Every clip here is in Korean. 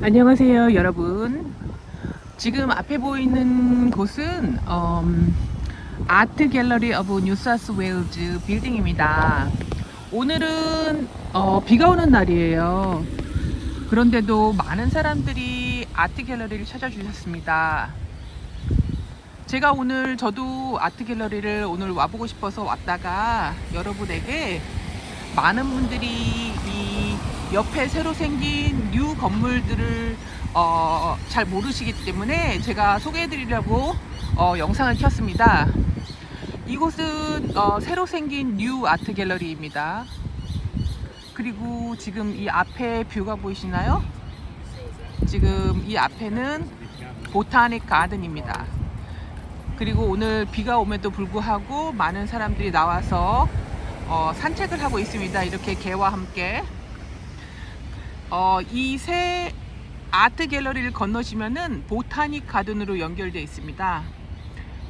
안녕하세요, 여러분. 지금 앞에 보이는 곳은 음, 아트 갤러리 오브 뉴사스 웨일즈 빌딩입니다. 오늘은 어, 비가 오는 날이에요. 그런데도 많은 사람들이 아트 갤러리를 찾아주셨습니다. 제가 오늘 저도 아트 갤러리를 오늘 와보고 싶어서 왔다가 여러분에게 많은 분들이 이 옆에 새로 생긴 뉴 건물들을 어, 잘 모르시기 때문에 제가 소개해드리려고 어, 영상을 켰습니다. 이곳은 어, 새로 생긴 뉴 아트 갤러리입니다. 그리고 지금 이 앞에 뷰가 보이시나요? 지금 이 앞에는 보타닉 가든입니다. 그리고 오늘 비가 오면도 불구하고 많은 사람들이 나와서 어, 산책을 하고 있습니다. 이렇게 개와 함께. 어, 이새 아트 갤러리를 건너시면은 보타닉 가든으로 연결되어 있습니다.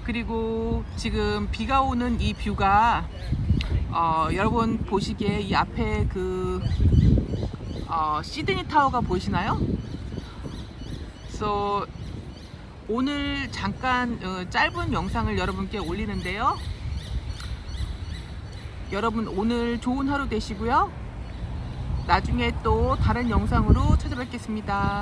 그리고 지금 비가 오는 이 뷰가 어, 여러분 보시기에 이 앞에 그 어, 시드니 타워가 보이시나요? 그래서 오늘 잠깐 어, 짧은 영상을 여러분께 올리는데요. 여러분 오늘 좋은 하루 되시고요. 나중에 또 다른 영상으로 찾아뵙겠습니다.